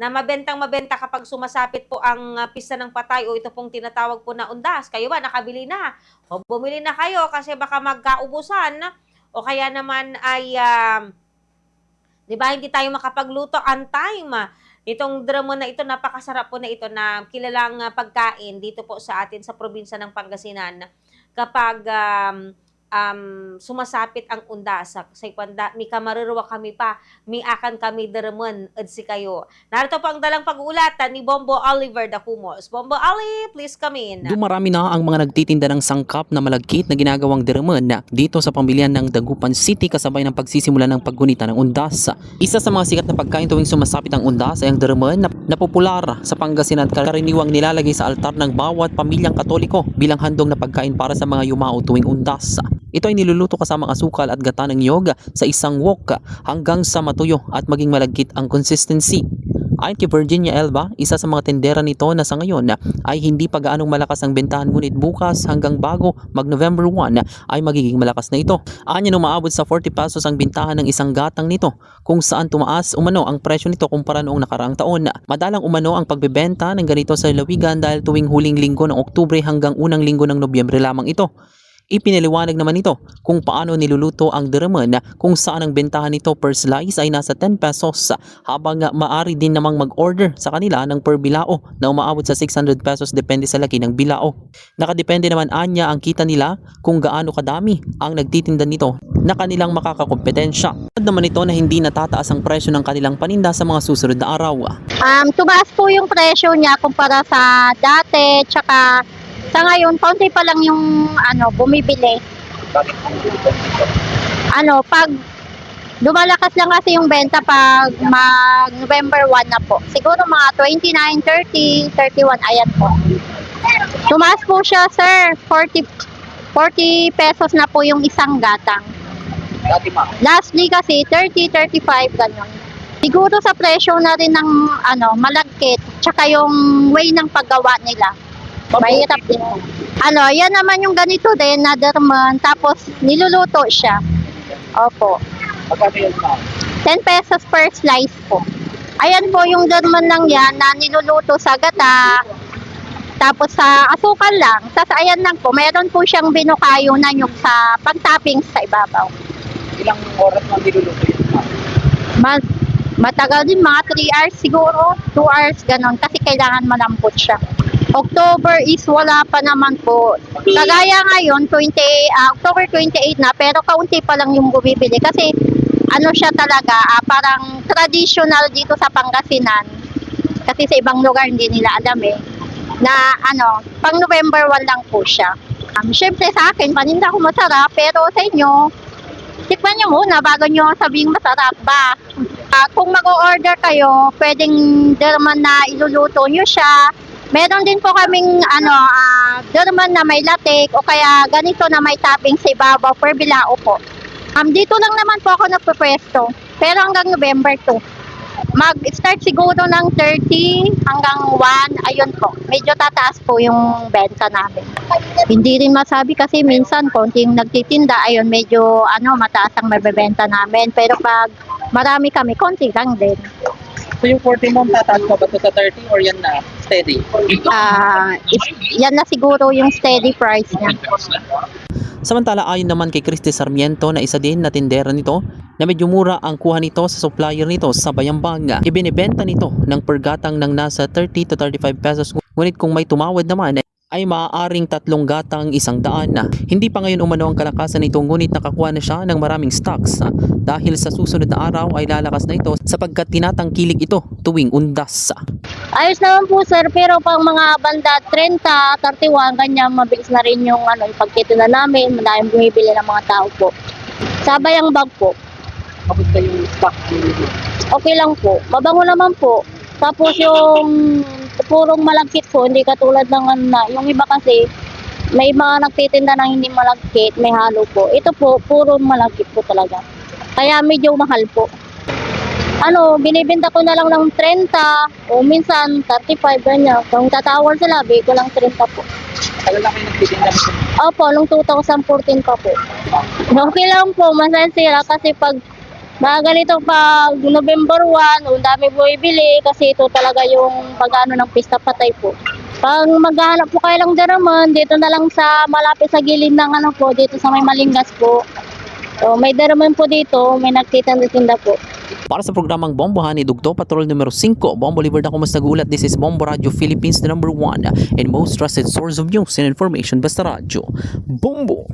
na mabentang mabenta kapag sumasapit po ang ah, pista ng patay o ito pong tinatawag po na undas. Kayo ba, nakabili na? O bumili na kayo kasi baka magkaubusan o kaya naman ay, um, di ba, hindi tayo makapagluto on time. Itong drama na ito, napakasarap po na ito na kilalang ah, pagkain dito po sa atin sa probinsya ng Pangasinan kapag um, um, sumasapit ang undas sa sa kwanda, mi kamaruruwa kami pa, mi akan kami daraman ad si kayo. Narito po ang dalang pag-uulatan ni Bombo Oliver Dacumos. Bombo Ali, please come in. Dumarami na ang mga nagtitinda ng sangkap na malagkit na ginagawang deraman dito sa pamilyan ng Dagupan City kasabay ng pagsisimula ng paggunita ng undas. Isa sa mga sikat na pagkain tuwing sumasapit ang undas ay ang deraman na, na popular sa Pangasinan at karaniwang nilalagay sa altar ng bawat pamilyang katoliko bilang handog na pagkain para sa mga yumao tuwing undas. Ito ay niluluto kasamang asukal at gata ng yog sa isang wok hanggang sa matuyo at maging malagkit ang consistency. Ayon kay Virginia Elba, isa sa mga tendera nito na sa ngayon ay hindi pa gaanong malakas ang bentahan ngunit bukas hanggang bago mag-November 1 ay magiging malakas na ito. Anya umaabot sa 40 pesos ang bintahan ng isang gatang nito kung saan tumaas umano ang presyo nito kumpara noong nakaraang taon. Madalang umano ang pagbebenta ng ganito sa lawigan dahil tuwing huling linggo ng Oktubre hanggang unang linggo ng Nobyembre lamang ito. Ipinaliwanag naman ito kung paano niluluto ang deraman kung saan ang bentahan nito per slice ay nasa 10 pesos habang maari din namang mag-order sa kanila ng per bilao na umaabot sa 600 pesos depende sa laki ng bilao. Nakadepende naman anya ang kita nila kung gaano kadami ang nagtitinda nito na kanilang makakakompetensya. At naman ito na hindi natataas ang presyo ng kanilang paninda sa mga susunod na araw. Um, tumaas po yung presyo niya kumpara sa dati, tsaka sa ngayon, paunti pa lang yung ano, bumibili. Ano, pag lumalakas lang kasi yung benta pag mag November 1 na po. Siguro mga 29, 30, 31, ayan po. Tumaas po siya, sir. 40, 40 pesos na po yung isang gatang. Lastly kasi 30, 35 ganun. Siguro sa presyo na rin ng ano, malagkit, tsaka yung way ng paggawa nila. Mahirap din. Ano, yan naman yung ganito din na derman, tapos niluluto siya. Opo. 10 pesos per slice po. Ayan po yung derman lang yan na niluluto sa gata, tapos sa asukal lang. Tapos ayan lang po, meron po siyang binukayo na yung sa pag-toppings sa ibabaw. Ilang oras lang niluluto yun? Mas, matagal din, mga 3 hours siguro, 2 hours, ganon, kasi kailangan malambot siya. October is wala pa naman po. Kagaya ngayon, 20, ah, October 28 na, pero kaunti pa lang yung bumibili. Kasi ano siya talaga, ah, parang traditional dito sa Pangasinan. Kasi sa ibang lugar hindi nila alam eh. Na ano, pang November 1 lang po siya. Um, Siyempre sa akin, paninda ko masarap, pero sa inyo, tikman nyo muna bago nyo sabihin masarap ba. Ah, kung mag-order kayo, pwedeng derman na iluluto nyo siya. Meron din po kaming ano, ah, derman na may latik o kaya ganito na may topping sa ibabaw per bilao po. Um, dito lang naman po ako nagpupwesto. Pero hanggang November 2. Mag-start siguro ng 30 hanggang 1. Ayun po. Medyo tataas po yung benta namin. Hindi rin masabi kasi minsan konting nagtitinda, ayun medyo ano mataas ang mabebenta namin. Pero pag marami kami, konti lang din. So yung 40 mo, tataas pa ba sa 30 or yan na steady? Ah, is- yan na siguro yung steady price niya. Samantala ayon naman kay Christy Sarmiento na isa din na tindera nito na medyo mura ang kuha nito sa supplier nito sa Bayambang. Ibinibenta nito ng pergatang ng nasa 30 to 35 pesos ngunit kung may tumawad naman ay maaaring tatlong gatang isang daan na. Hindi pa ngayon umano ang kalakasan nito ngunit nakakuha na siya ng maraming stocks ah, dahil sa susunod na araw ay lalakas na ito sapagkat tinatangkilik ito tuwing undas. Ayos naman po sir, pero pang mga banda 30, 31, ganyan, mabilis na rin yung ano, yung pagtitinda namin, madaming bumibili ng mga tao po. Sabay ang bag po, Kamusta yung stock okay lang po. Mabango naman po. Tapos yung purong malagkit po, hindi katulad ng ano na, yung iba kasi, may mga nagtitinda ng hindi malagkit, may halo po. Ito po, puro malagkit po talaga. Kaya medyo mahal po. Ano, binibenta ko na lang ng 30 o minsan 35 ganyan. Kung tatawar sila, bigay ko lang 30 po. Tagal na kayo nito. Opo, nung 2014 pa po. Okay lang po, masaya sila kasi pag Mga ganito pag November 1, ang dami bumibili kasi ito talaga yung pag-ano ng pista patay po. Pag maghahanap po kayo ng daraman, dito na lang sa malapit sa gilid ng ano po, dito sa may malingas po. So, may daraman po dito, may nagtitinda po. Para sa programang Bombohan ni Dugto Patrol numero 5, Bombo Liver na mas nagulat. This is Bombo Radio Philippines, the number one and most trusted source of news and information basta radyo. Bombo!